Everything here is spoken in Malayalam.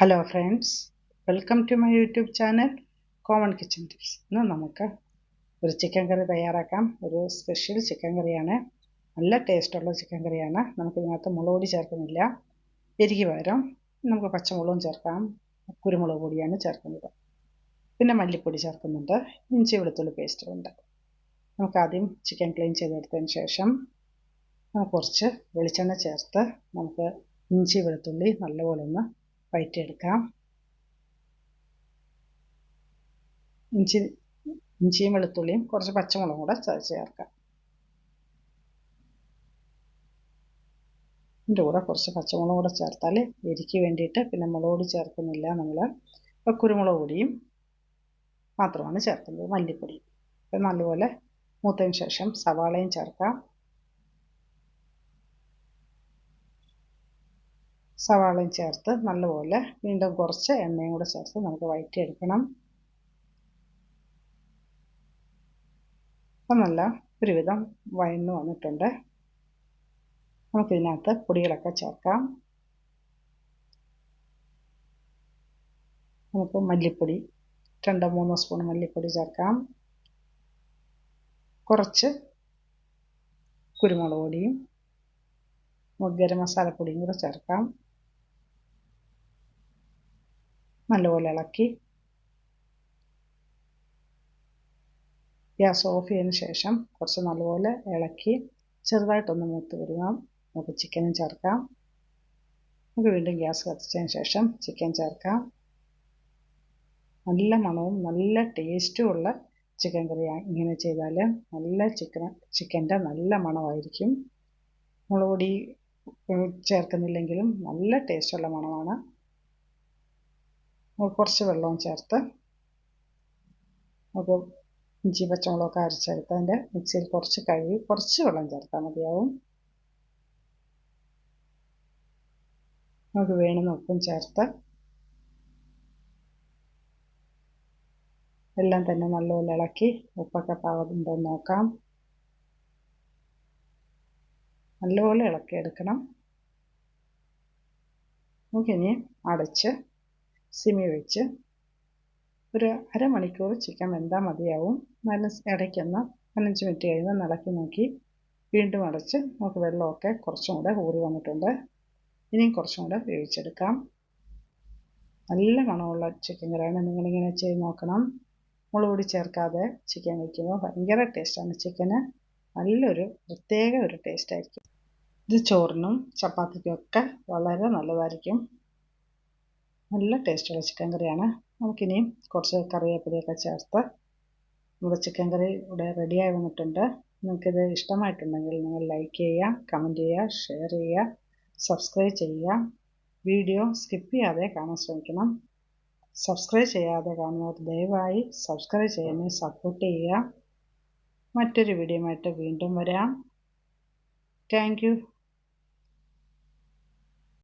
Hello friends welcome to my YouTube channel common kitchen tips ഇന്ന് നമുക്ക് ഒരു ചിക്കൻ കറി തയ്യാറാക്കാം. ഒരു സ്പെഷ്യൽ ചിക്കൻ കറിയാണ് നല്ല ടേസ്റ്റുള്ള ചിക്കൻ കറിയാണ് നമുക്ക് ഇതിനകത്ത് മുളക് പൊടി ചേർക്കുന്നില്ല. എരിക്ക് പകരം നമുക്ക് പച്ചമുളകും ചേർക്കാം. കുരുമുളക് പൊടിയാണ് ചേർക്കുന്നത്. പിന്നെ മല്ലിപ്പൊടി ചേർക്കുന്നുണ്ട്. ഇഞ്ചി വെളുത്തുള്ളി പേസ്റ്റുണ്ട് നമുക്ക് ആദ്യം ചിക്കൻ ക്ലീൻ ചെയ്തെടുത്തതിന് ശേഷം കുറച്ച് വെളിച്ചെണ്ണ ചേർത്ത് നമുക്ക് ഇഞ്ചി വെളുത്തുള്ളി നല്ലപോലെ ഒന്ന് വഴറ്റിയെടുക്കാം ഇഞ്ചി ഇഞ്ചിയും വെളുത്തുള്ളിയും കുറച്ച് പച്ചമുളകും കൂടെ ചേർക്കാം. ഇതിന്റെ കൂടെ കുറച്ച് പച്ചമുളകും കൂടെ ചേർത്താൽ എരിക്ക് വേണ്ടിയിട്ട് പിന്നെ മുളക് പൊടി ചേർക്കുന്നില്ല നമ്മൾ. ഇപ്പോൾ കുരുമുളക് പൊടിയും മാത്രമാണ് ചേർക്കുന്നത്. മല്ലിപ്പൊടി. നല്ലപോലെ മൂത്തതിന് ശേഷം സവാളയും ചേർക്കാം. സവാളയും ചേർത്ത് നല്ലപോലെ വീണ്ടും കുറച്ച് എണ്ണയും കൂടെ ചേർത്ത് നമുക്ക് വഴറ്റിയെടുക്കണം. അപ്പം നല്ല ഒരുവിധം വഴന്ന് വന്നിട്ടുണ്ട്. നമുക്കിതിനകത്ത് പൊടികളൊക്കെ ചേർക്കാം. നമുക്ക് മല്ലിപ്പൊടി രണ്ടോ മൂന്നോ സ്പൂൺ മല്ലിപ്പൊടി ചേർക്കാം. കുറച്ച് കുരുമുളക് പൊടിയും ഗരം മസാലപ്പൊടിയും കൂടെ ചേർക്കാം. നല്ലപോലെ ഇളക്കി. ഗ്യാസ് ഓഫ് ചെയ്തതിന് ശേഷം കുറച്ച് നല്ലപോലെ ഇളക്കി ചെറുതായിട്ടൊന്ന് മൂത്ത് വരിക. നമുക്ക് ചിക്കനും ചേർക്കാം. നമുക്ക് വീണ്ടും ഗ്യാസ് കത്തിച്ചതിന് ശേഷം ചിക്കൻ ചേർക്കാം. നല്ല മണവും നല്ല ടേസ്റ്റും ഉള്ള ചിക്കൻ കറി ഇങ്ങനെ ചെയ്താൽ നല്ല ചിക്കൻ ചിക്കന്റെ നല്ല മണമായിരിക്കും. മുളക് പൊടി ചേർക്കുന്നില്ലെങ്കിലും നല്ല ടേസ്റ്റുള്ള മണമാണ്. കുറച്ച് വെള്ളവും ചേർത്ത് അത് ഇഞ്ചി പച്ചമുളകൊക്കെ അരച്ചെടുത്ത് അതിന്റെ മിക്സിയിൽ കുറച്ച് കഴുകി കുറച്ച് വെള്ളം ചേർത്താൽ മതിയാവും. നമുക്ക് വേണമെന്ന് ഉപ്പും ചേർത്ത് എല്ലാം തന്നെ നല്ലപോലെ ഇളക്കി ഉപ്പൊക്കെ പാകുന്നുണ്ടോ നോക്കാം. നല്ലപോലെ ഇളക്കിയെടുക്കണം. നമുക്കിനി അടച്ച് സിമി വെച്ച് ഒരു അരമണിക്കൂർ ചിക്കൻ വെന്താൽ മതിയാവും. നല്ല ഇടയ്ക്കൊന്ന് പതിനഞ്ച് മിനിറ്റ് കഴിയുമ്പോൾ ഇളക്കി നോക്കി വീണ്ടും അടച്ച് നമുക്ക് വെള്ളമൊക്കെ കുറച്ചും കൂടെ ഊറി വന്നിട്ടുണ്ട്. ഇനിയും കുറച്ചും കൂടെ വേവിച്ചെടുക്കാം. നല്ല മണമുള്ള ചിക്കൻ കറിയാണ് നിങ്ങളിങ്ങനെ ചെയ്ത് നോക്കണം. മുളക് ചേർക്കാതെ ചിക്കൻ വയ്ക്കുമ്പോൾ ഭയങ്കര ടേസ്റ്റാണ് ചിക്കന്. നല്ലൊരു പ്രത്യേക ഒരു ടേസ്റ്റായിരിക്കും ഇത് ചോറിനും ചപ്പാത്തിക്കും ഒക്കെ വളരെ നല്ലതായിരിക്കും. നല്ല ടേസ്റ്റുള്ള ചിക്കൻ കറിയാണ്. നമുക്കിനിയും കുറച്ച് കറിവേപ്പിലയൊക്കെ ചേർത്ത് നമ്മുടെ ചിക്കൻ കറി ഇവിടെ റെഡിയായി വന്നിട്ടുണ്ട്. നിങ്ങൾക്കിത് ഇഷ്ടമായിട്ടുണ്ടെങ്കിൽ നിങ്ങൾ ലൈക്ക് ചെയ്യുക കമന്റ് ചെയ്യുക ഷെയർ ചെയ്യുക സബ്സ്ക്രൈബ് ചെയ്യുക. വീഡിയോ സ്കിപ്പ് ചെയ്യാതെ കാണാൻ ശ്രമിക്കണം. സബ്സ്ക്രൈബ് ചെയ്യാതെ കാണുന്നവർ ദയവായി സബ്സ്ക്രൈബ് ചെയ്യുന്നത് സപ്പോർട്ട് ചെയ്യുക. മറ്റൊരു വീഡിയോയുമായിട്ട് വീണ്ടും വരാം. താങ്ക്